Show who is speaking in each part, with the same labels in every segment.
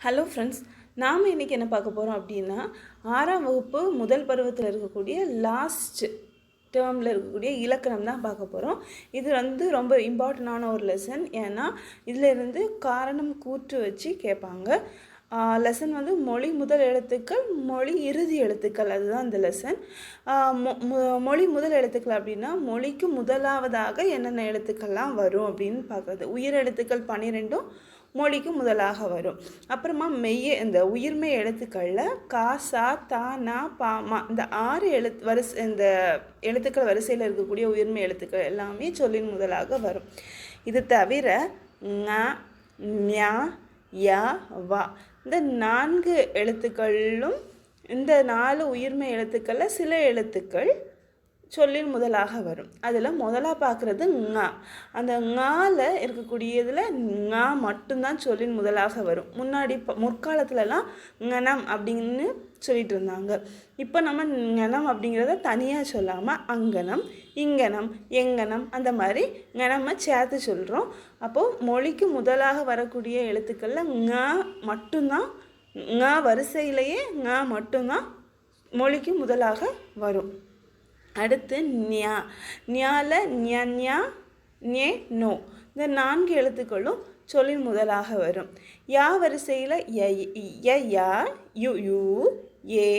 Speaker 1: Hello friends நாம் இன்றைக்கி என்ன பார்க்க போகிறோம் அப்படின்னா ஆறாம் வகுப்பு முதல் பருவத்தில் இருக்கக்கூடிய லாஸ்ட் டேர்மில் இருக்கக்கூடிய இலக்கணம் தான் பார்க்க போகிறோம் இது வந்து ரொம்ப இம்பார்ட்டண்டான ஒரு லெசன் ஏன்னா இதிலிருந்து காரணம் கூற்று வச்சு கேட்பாங்க. லெசன் வந்து மொழி முதல் எழுத்துக்கள் மொழி இறுதி எழுத்துக்கள். அதுதான் இந்த லெசன் மொழி முதல் எழுத்துக்கள் அப்படின்னா மொழிக்கு முதலாவதாக என்னென்ன எழுத்துக்கள்லாம் வரும் அப்படின்னு பார்க்குறது. உயிர் எழுத்துக்கள் பன்னிரெண்டும் மொழிக்கு முதலாக வரும். அப்புறமா மெய்ய இந்த உயிர்மெய் எழுத்துக்களில் கா சா தா நா பா மா இந்த ஆறு எழுத்து வரிசை இந்த எழுத்துக்கள் வரிசையில் இருக்கக்கூடிய உயிர்மெய் எழுத்துக்கள் எல்லாமே சொல்லின் முதலாக வரும். இது தவிர ங ஞா யா வா. இந்த நான்கு எழுத்துக்களும் இந்த நாலு உயிர்மெய் எழுத்துக்களில் சில எழுத்துக்கள் சொல்லின் முதலாக வரும். அதில் முதலாக பார்க்குறது ஙா அந்த ங்கால இருக்கக்கூடியதில் ஙா மட்டும்தான் சொல்லின் முதலாக வரும். முன்னாடி இப்போ முற்காலத்துலலாம் ங்கனம் அப்படின்னு சொல்லிட்டு இருந்தாங்க. இப்போ நம்ம ஞனம் அப்படிங்கிறத தனியாக சொல்லாமல் அங்கனம் இங்கனம் எங்கனம் அந்த மாதிரி ங்கனமை சேர்த்து சொல்கிறோம் அப்போது மொழிக்கு முதலாக வரக்கூடிய எழுத்துக்களில் ங மட்டும்தான் ங வரிசையிலேயே ங மட்டும்தான் மொழிக்கு முதலாக வரும். அடுத்து ஞா. ஞால ஞா நே நோ. இந்த நான்கு எழுத்துக்களும் சொல்லின் முதலாக வரும். யா வரிசையில் ய யா யு யூ ஏ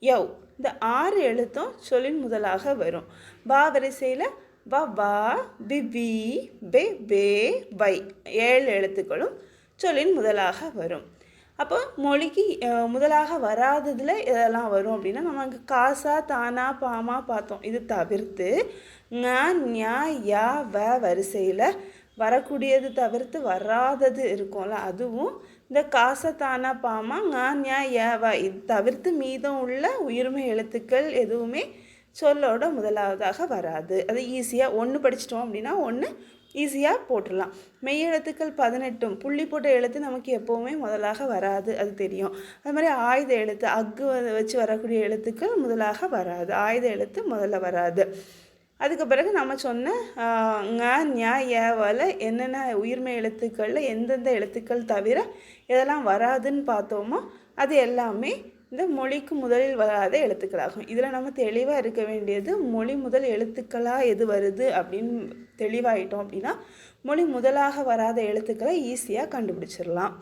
Speaker 1: யௌ. இந்த ஆறு எழுத்தும் சொல்லின் முதலாக வரும். பா வரிசையில் வ வா பி பி பெ பே வை. ஏழு எழுத்துக்களும் சொல்லின் முதலாக வரும். அப்போ மொழிக்கு முதலாக வராததில் இதெல்லாம் வரும் அப்படின்னா நமக்கு காசா தானா பாமா பார்த்தோம். இது தவிர்த்து ங ஞா யா வ வரிசையில் வரக்கூடியது தவிர்த்து வராதது இருக்கும்ல. அதுவும் இந்த காசை தானா பாமா ஞா ஞா யா வ இது தவிர்த்து மீதம் உள்ள உயிர்மை எழுத்துக்கள் எதுவுமே சொல்லோட முதலாவதாக வராது. அது ஈஸியாக ஒன்று படிச்சிட்டோம் அப்படின்னா ஒன்று ஈஸியாக போட்டுடலாம். மெய்யெழுத்துக்கள் பதினெட்டும் புள்ளி போட்ட எழுத்து நமக்கு எப்போவுமே முதலாக வராது அது தெரியும். அது மாதிரி ஆயுத எழுத்து அக்கு வச்சு வரக்கூடிய எழுத்துக்கள் முதலாக வராது. ஆயுத எழுத்து முதல்ல வராது. அதுக்கு பிறகு நம்ம சொன்ன ஞா ஞ ஏவல என்னென்ன உயிர்மை எழுத்துக்களில் எந்தெந்த எழுத்துக்கள் தவிர எதெல்லாம் வராதுன்னு பார்த்தோமோ அது எல்லாமே இந்த மொழிக்கு முதலில் வராத எழுத்துக்களாகும். இதில் நம்ம தெளிவாக இருக்க வேண்டியது மொழி முதல் எழுத்துக்களாக எது வருது அப்படின்னு தெளிவாயிட்டோம் அப்படின்னா மொழி முதலாக வராத எழுத்துக்களை ஈஸியாக கண்டுபிடிச்சிடலாம்.